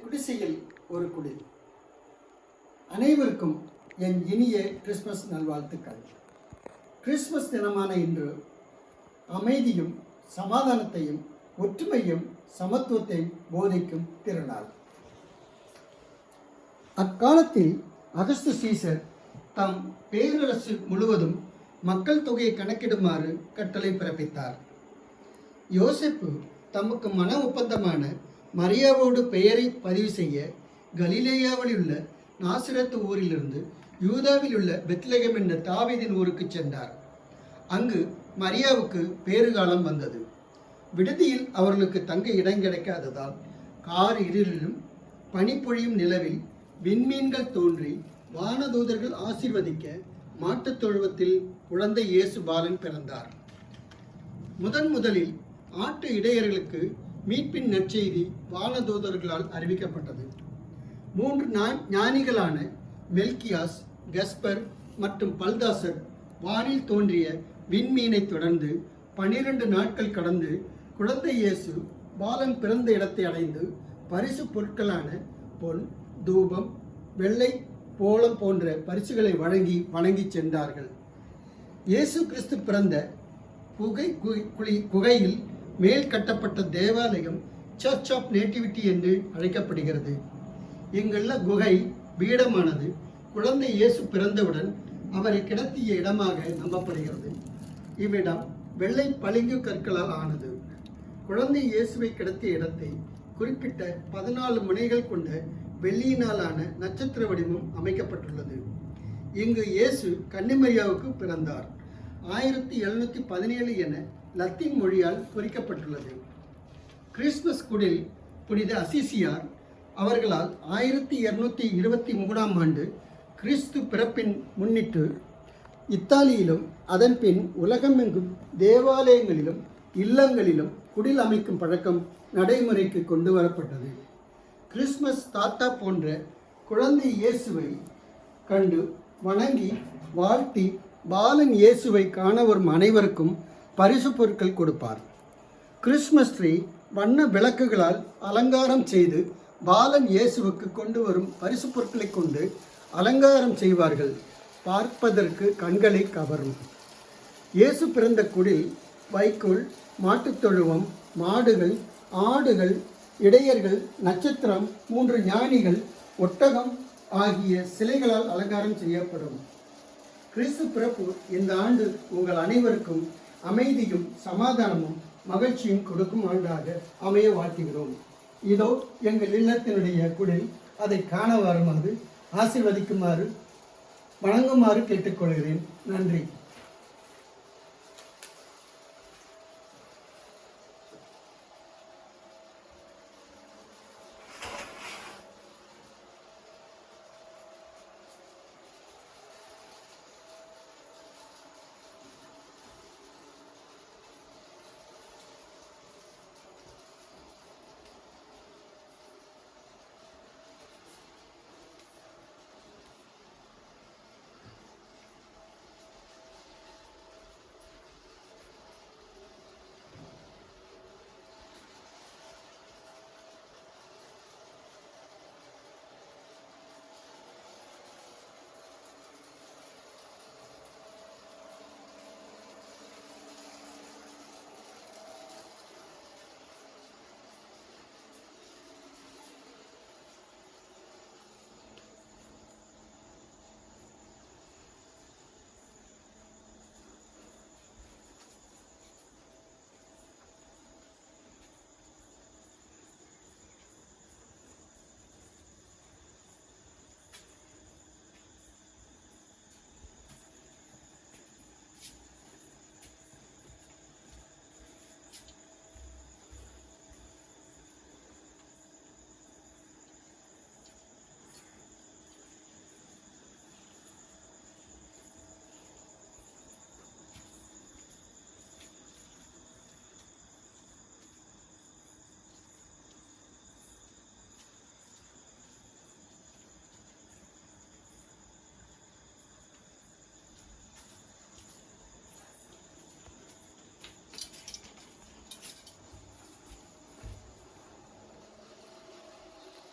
குடிசையில் ஒரு குடில். அனைவருக்கும் என் இனிய கிறிஸ்மஸ் நல்வாழ்த்துக்கள். கிறிஸ்மஸ் தினமான இன்று அமைதியும் சமாதானத்தையும் ஒற்றுமையும் சமத்துவத்தையும் போதிக்கும் திருநாள். அக்காலத்தில் அகஸ்து சீசர் தம் பேரரசு முழுவதும் மக்கள் தொகையை கணக்கிடுமாறு கட்டளை பிறப்பித்தார். யோசிப்பு தமக்கு மன ஒப்பந்தமான மரியாவோடு பெயரை பதிவு செய்ய கலிலேயாவில் உள்ள நாசிரத்து ஊரிலிருந்து யூதாவில் உள்ள பெத்லகம் என்ற தாவீதின் ஊருக்கு சென்றார். அங்கு மரியாவுக்கு பேறுகாலம் வந்தது. விடுதியில் அவர்களுக்கு தங்க இடம் கிடைக்காததால் கார் இருளிலும் பனிப்பொழியும் நிலவில் விண்மீன்கள் தோன்றி வானதூதர்கள் ஆசீர்வதிக்க மாட்டுத் தொழுவத்தில் குழந்தை இயேசு பாலன் பிறந்தார். முதன் முதலில் ஆட்டு இடையர்களுக்கு மீட்பின் நற்செய்தி வானதூதர்களால் அறிவிக்கப்பட்டது. மூன்று ஞானிகளான மெல்கியாஸ் கஸ்பர் மற்றும் பல்தாசர் வானில் தோன்றிய விண்மீனை தொடர்ந்து பனிரெண்டு நாட்கள் கடந்து குழந்தை இயேசு பாலன் பிறந்த இடத்தை அடைந்து பரிசு பொருட்களான பொன் தூபம் வெள்ளை போலம் போன்ற பரிசுகளை வழங்கி வணங்கி சென்றார்கள். இயேசு கிறிஸ்து பிறந்த குகை குழி குகையில் மேல் கட்டப்பட்ட தேவாலயம் சர்ச் ஆஃப் நேட்டிவிட்டி என்று அழைக்கப்படுகிறது. இங்குள்ள குகை பீடமானது குழந்தை இயேசு பிறந்தவுடன் அவரை கிடத்திய இடமாக நம்பப்படுகிறது. இவ்விடம் வெள்ளை பளிங்கு கற்களால் ஆனது. குழந்தை இயேசுவை கிடத்திய இடத்தை குறிப்பிட்ட பதினாலு முனைகள் கொண்ட வெள்ளியினாலான நட்சத்திர வடிவம் அமைக்கப்பட்டுள்ளது. இங்கு இயேசு கன்னிமரியாவுக்கு பிறந்தார். ஆயிரத்தி எழுநூற்றி பதினேழு என லத்தீன் மொழியால் குறிக்கப்பட்டுள்ளது கிறிஸ்துமஸ் குடில் புனித அசிசியார் அவர்களால் ஆயிரத்தி இருநூத்தி இருபத்தி மூணாம் ஆண்டு கிறிஸ்து பிறப்பின் முன்னிட்டு இத்தாலியிலும் அதன்பின் உலகமெங்கும் தேவாலயங்களிலும் இல்லங்களிலும் குடில் அமைக்கும் பழக்கம் நடைமுறைக்கு கொண்டு வரப்பட்டது. கிறிஸ்மஸ் தாத்தா போன்ற குழந்தை இயேசுவை கண்டு வணங்கி வாழ்த்தி பாலன் இயேசுவை காண வரும் அனைவருக்கும் பரிசு பொருட்கள் கொடுப்பார். கிறிஸ்மஸ் ட்ரீ வண்ண விளக்குகளால் அலங்காரம் செய்து பாலன் இயேசுவுக்கு கொண்டு வரும் பரிசு பொருட்களை கொண்டு அலங்காரம் செய்வார்கள். பார்ப்பதற்கு கண்களை கவரும். இயேசு பிறந்த குடில் வைக்கோல் மாட்டுத் தொழுவம் மாடுகள் ஆடுகள் இடையர்கள் நட்சத்திரம் மூன்று ஞானிகள் ஒட்டகம் ஆகிய சிலைகளால் அலங்காரம் செய்யப்படும். கிறிஸ்து பிறப்பு இந்த ஆண்டு உங்கள் அனைவருக்கும் அமைதியும் சமாதானமும் மகிழ்ச்சியும் கொடுக்கும் ஆண்டாக அமைய வாழ்த்துகிறோம். இதோ எங்கள் இல்லத்தினுடைய குடில் அதை காண வருமாறு ஆசீர்வதிக்குமாறு வணங்குமாறு கேட்டுக்கொள்கிறேன். நன்றி.